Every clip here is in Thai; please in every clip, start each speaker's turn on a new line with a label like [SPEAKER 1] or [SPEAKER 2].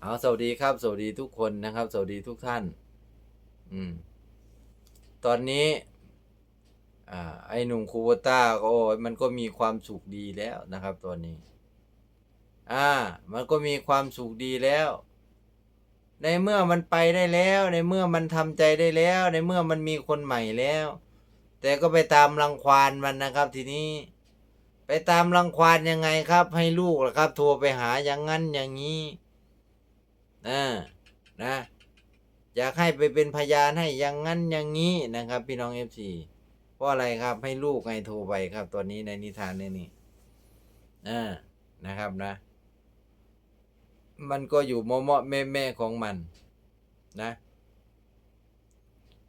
[SPEAKER 1] เอาสวัสดีครับ สวัสดีทุกคนนะครับ สวัสดีทุกท่าน อืม ตอนนี้ อ่า ไอหนุ่มคูโบต้าก็มันก็มีความสุขดีแล้วนะครับ ตอนนี้ อ่า มันก็มีความสุขดีแล้ว ในเมื่อมันไปได้แล้ว ในเมื่อมันทำใจได้แล้ว ในเมื่อมันมีคนใหม่แล้ว แต่ก็ไปตามรังควานมันนะครับ ทีนี้ไปตามรังควานยังไงครับ ให้ลูกละครับโทรไปหาอย่างนั้นอย่างนี้ อ่านะอยากให้ไปเป็นพยานให้อย่างนั้นอย่างนี้นะครับ พี่น้องเอฟซีเพราะอะไรครับให้ลูกให้โทรไปครับ ตอนนี้ในนิทานเนี่ยนี่อ่านะครับนะ มันก็อยู่เมาะๆแม่แม่ๆของมันนะ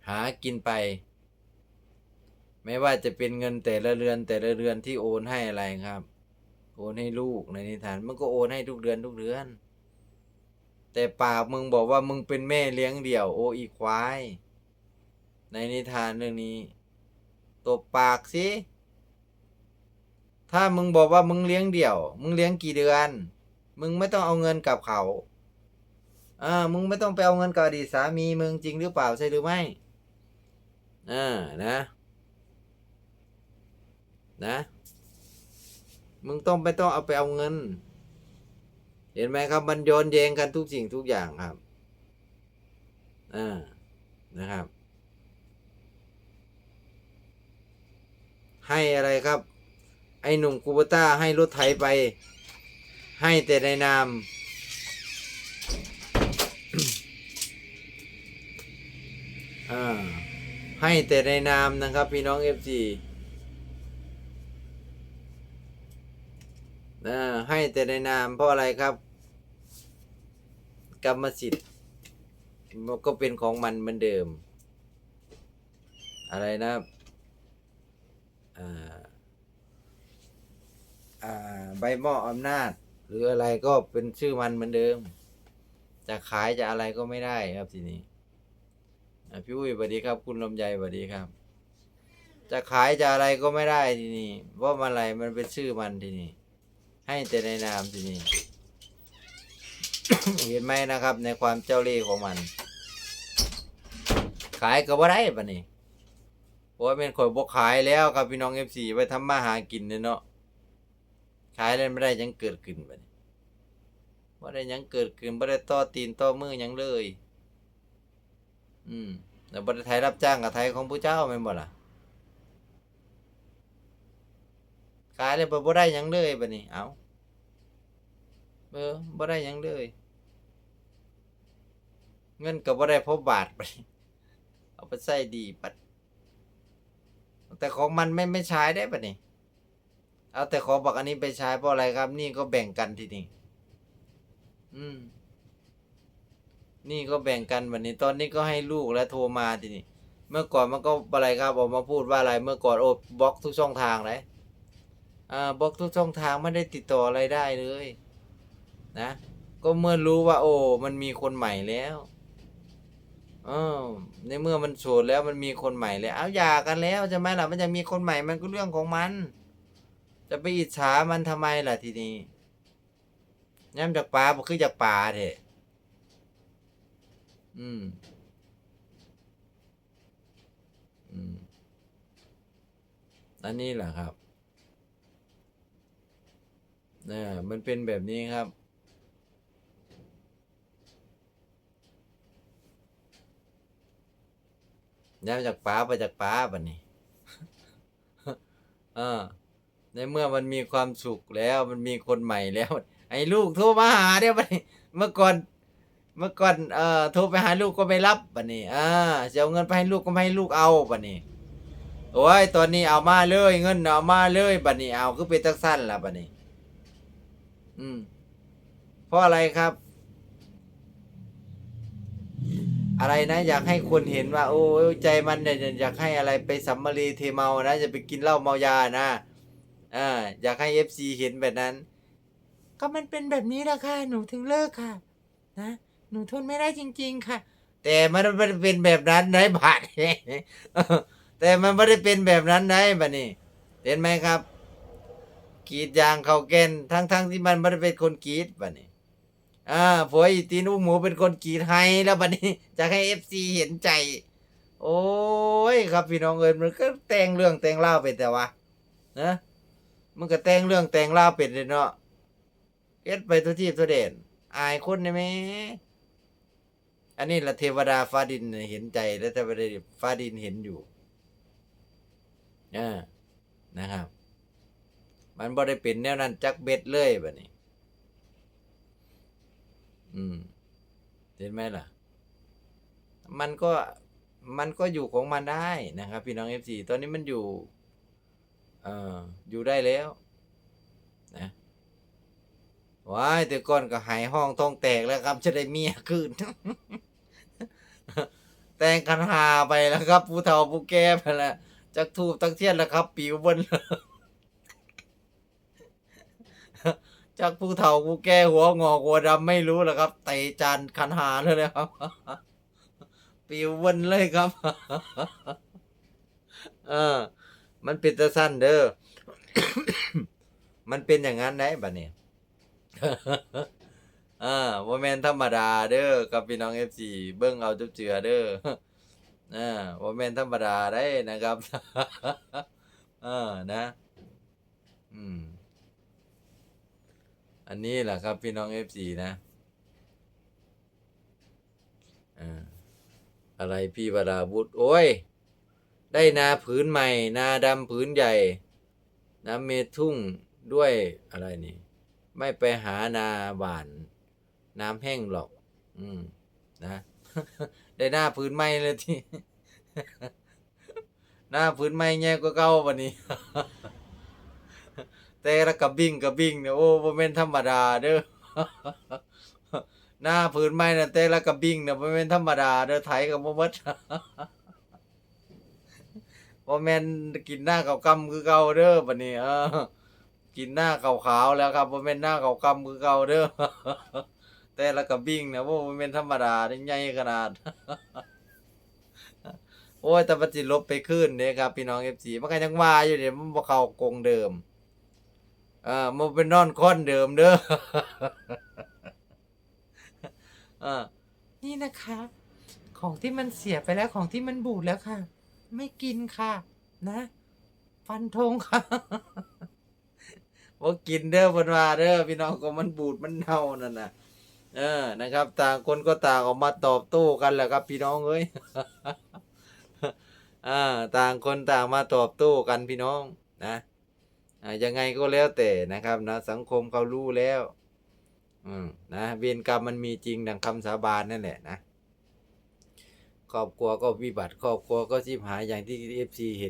[SPEAKER 1] หากินไป ไม่ว่าจะเป็นเงินแต่ละเรือนแต่ละเรือนที่โอนให้อะไรครับ โอนให้ลูกในนิทาน มันก็โอนให้ทุกเดือนทุกเดือน แต่ปากมึงบอกว่ามึงเป็นแม่เลี้ยงเดี่ยว โออีควาย ในนิทานเรื่องนี้ตบปากสิถ้ามึงบอกว่ามึงเลี้ยงเดี่ยว มึงเลี้ยงกี่เดือน มึงไม่ต้องเอาเงินกับเขาอ่ามึงไม่ต้องไปเอาเงินกับอดีตสามีมึงจริงหรือเปล่าใช่หรือไม่อ่านะ นะ มึงต้องไปต้องเอาไปเอาเงิน เห็นไหมครับ มันโยนแยงกันทุกสิ่งทุกอย่างครับอ่านะครับ ให้อะไรครับ ไอ้หนุ่มกูบต้าให้รถไถไป ให้แต่ในนามอ่าให้แต่ในนามนะครับ พี่น้องเอฟซีอ่าให้แต่ในนามเพราะอะไรครับ กรรมสิทธิ์มันก็เป็นของมันเหมือนเดิม อะไรนะอ่าอ่าใบมอบอำนาจ หรืออะไรก็เป็นชื่อมันเหมือนเดิม จะขายจะอะไรก็ไม่ได้ครับทีนี้พี่อุ้ยสวัสดีครับ คุณลำไยสวัสดีครับ จะขายจะอะไรก็ไม่ได้ทีนี้เพรามันอะไรมันเป็นชื่อมันทีนี้ให้แต่ในนามทีนี้ เห็นไหมนะครับ ในความเจ้าเล่ห์ของมัน ขายก็บ่ได้ปะนี่เพราะว่าเป็นข่อยบ่ขายแล้วครับพี่น้องเอฟซีไปทำมาหากินเนาะขายแล้วไม่ได้ยังเกิดขึ้นปะนี่บ่ได้ยังเกิดขึ้นบ่ได้ต่อตีนต่อมือยังเลย อืมแล้วบ่ได้ไทยรับจ้างกับไทยของผู้เจ้าแม่นบ่ล่ะขายแล้วบ่บ่ได้ยังเลยบัดนี้เอา ออบ่ได้ยังเลย เงินก็บ่ได้พอบาทบัดนี้เอาไปใส่ดีปัดแต่ของมันไม่ไม่ใช้ได้บัดนี้เอาแต่ขอบักอันนี้ไปใช้เพราะอะไรครับ นี่ก็แบ่งกันทีนี้อืม นี่ก็แบ่งกันบัดนี้ ตอนนี้ก็ให้ลูกแล้วโทรมาทีนี้เมื่อก่อนมันก็อะไรครับออกมาพูดว่าอะไร เมื่อก่อนโอ้บล็อกทุกช่องทางเลยอ่าบล็อกทุกช่องทางไม่ได้ติดต่ออะไรได้เลย นะ ก็เมื่อรู้ว่า โอ้มันมีคนใหม่แล้วเออในเมื่อมันโสดแล้วมันมีคนใหม่แล้วเอาหย่ากันแล้วใช่ไหมล่ะมันจะมีคนใหม่มันก็เรื่องของมัน จะไปอิจฉามันทำไมล่ะทีนี้ย้ำจากป่าบ่คือจากป่าเถอะอืมอืมอันนี้แหละครับนะมันเป็นแบบนี้ครับ ย้ายมาจากป้าไปจากป้าบัดนี้เออในเมื่อมันมีความสุขแล้วมันมีคนใหม่แล้ว ไอ้ลูกโทรมาหาเดี๋ยวบัดนี้เมื่อก่อน เมื่อก่อนเอ่อโทรไปหาลูกก็ไม่รับบัดนี้อ่าจะเอาเงินไปให้ลูกก็ไม่ให้ลูกเอาบัดนี้โอ้ยตอนนี้เอามาเลยเงินเอามาเลยบัดนี้เอาคือเป็นตักสั้นละบัดนี้ อืมเพราะอะไรครับ อะไรนะอยากให้คนเห็นว่า โอ้ใจมันเนี่ยอยากให้อะไรไปสัมมารีเทเมานะจะไปกินเหล้าเมายานะอ่าอยากให้เอฟซีเห็นแบบนั้น ก็มันเป็นแบบนี้แหละค่ะ หนูถึงเลิกค่ะ นะหนูทนไม่ได้จริง ๆ ค่ะ แต่มันไม่ได้เป็นแบบนั้นได้บาดแต่มันไม่ได้เป็นแบบนั้นได้บัดนี้เห็นไหมครับกรีดยางเขาแกนทั้งๆที่มันไม่ได้เป็นคนกรีดบัดนี้ อ่าผัวอีตีนอุ้มหมูเป็นคนกีดให้แล้วบัดนี้จะให้เอฟซีเห็นใจ โอ้ยครับพี่น้องเอิญมันก็แต่งเรื่องแต่งเล่าวเป็นแต่ว่านะมันก็แต่งเรื่องแต่งเล่าเป็นเลยเนาะเอ็ดไปทุกที่ทุเด่นอายคนได้ไหมอันนี้ละเทวดาฟ้าดินเห็นใจแล้วแต่ประเดี๋ยวฟ้าดินเห็นอยู่อ่านะครับ มันบ่ได้เป็นแนวนั้นจักเบ็ดเลยแบบนี้ อืม เห็นไหมล่ะ มันก็มันก็อยู่ของมันได้นะครับ พี่น้องเอฟซีตอนนี้มันอยู่ เอ่ออยู่ได้แล้ว นะว้ายแต่ก่อนก็หายห้องท้องแตกแล้วครับ จะได้เมียคืนแต่งกันหาไปแล้วครับ ผู้เฒ่าผู้แก่ไปแล้วจักทูบตักเทียนแล้วครับ ปิวบน จากผู้เฒ่าผู้แก่หัวงอกหัวดำไม่รู้หรอกครับเตะจานคันหาเลยนะครับ ปิววนเลยครับ เออ มันเป็นตะสั้นเด้อ มันเป็นอย่างนั้นได้บัดนี้อ่าว่าแมนธรรมดาเด้อกับพี่น้องเอฟซีเบิ้งเอาจุบเจือเด้ออ่าว่าแมนธรรมดาได้นะครับเออนะ อืม อันนี้แหละครับพี่น้องเอฟซีนะอ่าอะไรพี่วราบุตรโอ้ย ได้นาผืนใหม่ นาดำผืนใหญ่ น้ำเมทุ่งด้วยอะไรนี่ ไม่ไปหานาหวาน น้ำแห้งหรอก อืม นะ ได้หน้าผืนใหม่เลยที่ หน้าผืนใหม่แง่ก็เก่าวันนี้ แต่ละกระบิ่งกระบิ่งเนี่ยโอ้บ่แม่นธรรมดาเด้อหน้าผืนไม้น่ะแต่ละกระบิ่งเนี่ยบ่แม่นธรรมดาเด้อไถก็บ่หมดบ่แม่นกินหน้าขาวๆคือเก่าเด้อบัดนี้เออกินหน้าขาวๆแล้วครับบ่แม่นหน้าขาวๆคือเก่าเด้อแต่ละกระบิ่งเนี่ยโอ้บ่แม่นธรรมดาเด้ใหญ่ขนาด โอ้ยแต่มันสิลบไปขึ้นเด้ครับ พี่น้อง FC มันก็ยังว่าอยู่เด้มันบ่เข้ากงเดิม อ่ามันเป็นนอนค้อนเดิมเด้ออ่านี่นะคะ ของที่มันเสียไปแล้วของที่มันบูดแล้วค่ะ ไม่กินค่ะ นะ ฟันธงค่ะว่ากินเด้อเพิ่นว่าเด้อพี่น้องก็มันบูดมันเน่านั่นน่ะ เออนะครับ ต่างคนก็ต่างออกมาตอบโต้กันแหละครับ พี่น้องเอ้ยอ่า ต่างคนต่างมาตอบโต้กันพี่น้องนะอ่า ยังไงก็แล้วแต่นะครับนะสังคมเขารู้แล้วอืมนะเวรกรรมมันมีจริงดังคำสาบานนั่นแหละนะครอบครัวก็วิบัติครอบครัวก็ชิบหายอย่างที่เอฟซีเห็น